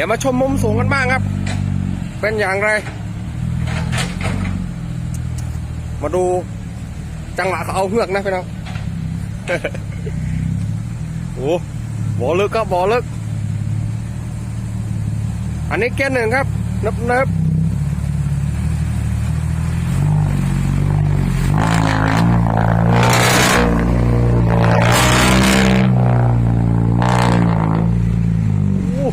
ดี๋ยวมาชมมุมสูงกันบ้างครับ เป็นอย่างไร มาดูจังหวะเขาเอาเฮือกนะพี่น้องโอ้บ่อลึกครับบ่อลึก อันนี้แก้หนึ่งครับเนิบเนิบโอ้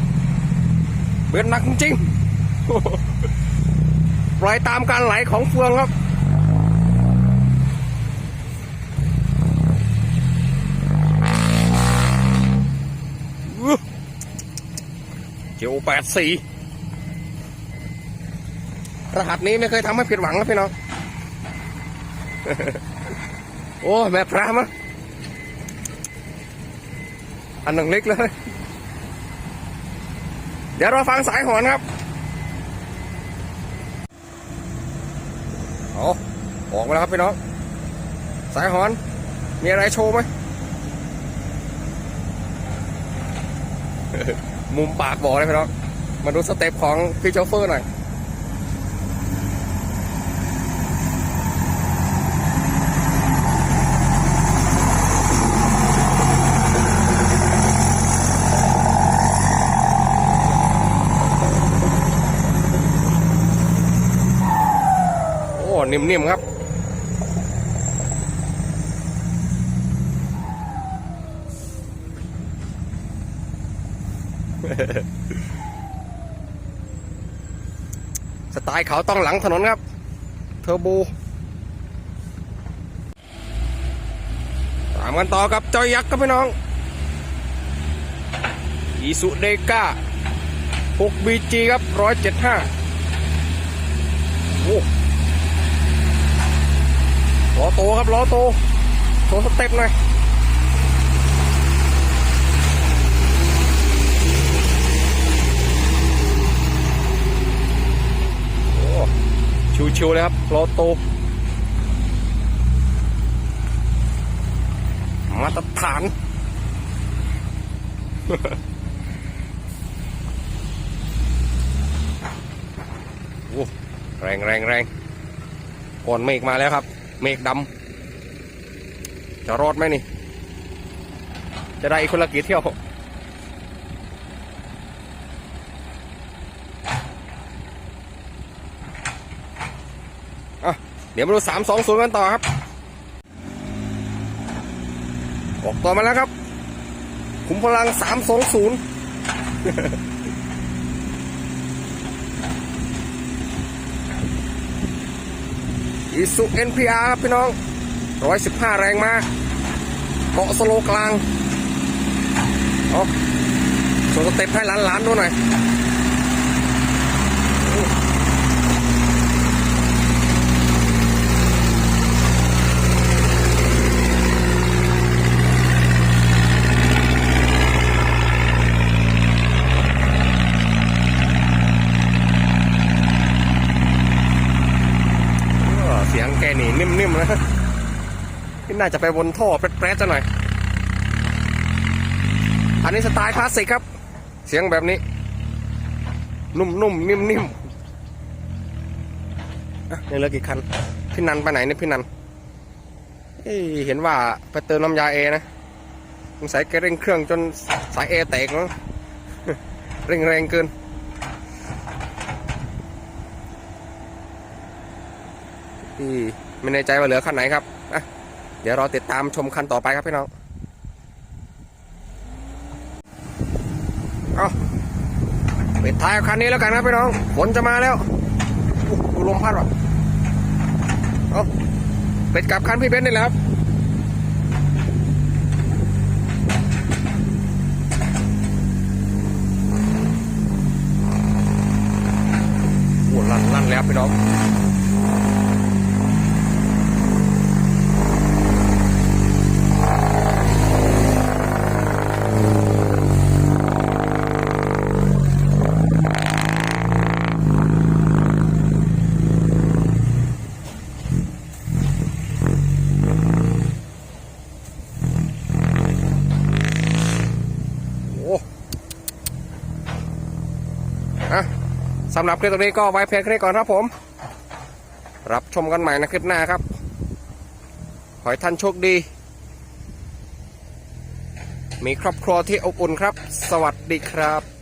เบ็ดหนักจริงปล่อยตามการไหลของเฟืองครับเจียวแปดสี่รหัสนี้ไม่เคยทำให้ผิดหวังนะพี่น้อง โอ้ แม่พระมะอันหนึ่งเล็กเลย เดี๋ยวเราฟังสายหอนครับเอาออกมาแล้วครับพี่น้อง สายหอน มีอะไรโชว์ไหม มุมปากบอกเลยพี่น้อง มาดูสเต็ปของพี่โชเฟอร์หน่อย นิ่มๆครับ สไตล์เขาต้องหลังถนนครับ เทอร์โบตามกันต่อกับจอยยักษ์ครับพี่น้อง อีสุเดก้า 6BG ครับ 175 โอ้ ล้อโตครับล้อโตโชว์สเต็ปหน่อยโอ้ชิวๆเลยครับล้อโตมาตรฐานโอ้แรงแรงแรงก่อนเมฆมาแล้วครับ เมฆดำจะรอดไหมนี่ จะได้อีกคนละกี่เที่ยวเดี๋ยวมาดูสามสองศูนย์กันต่อครับ ออกตัวมาแล้วครับ ขุมพลังสามสองศูนย์ อีสุ NPR ครับพี่น้อง115แรงมาเกาะสโลกลางเอาโชว์สเต็ปให้หลานๆดูหน่อย เออเสียงแก นิ่มๆนะนี่น่าจะไปวนท่อแป๊ดๆจะหน่อย อันนี้สไตล์คลาสสิกครับ เสียงแบบนี้ นุ่มๆนิ่มๆอะนี่เหลือกี่คัน พี่นันไปไหนเนี่ยพี่นันเอ้ยเห็นว่าไปเติมน้ำยาเอนะสงสัยแกเร่งเครื่องจนสายเอแตกมั้งเร่งแรงเกิน ที่ไม่แน่ใจว่าเหลือคันไหนครับอะเดี๋ยวรอติดตามชมคันต่อไปครับพี่น้องเอาปิดท้ายกับคันนี้แล้วกันครับพี่น้องฝนจะมาแล้วโอ้โหลมพัดว่ะเอาเปิดกับคันพี่เบนซ์นี่แหละครับโอ้ลั่นลั่นแล้วพี่น้อง สำหรับคลิปตรงนี้ก็ไว้เพียงแค่นี้ก่อนครับผม รับชมกันใหม่นะคลิปหน้าครับ ขอให้ท่านโชคดี มีครอบครัวที่อบอุ่นครับ สวัสดีครับ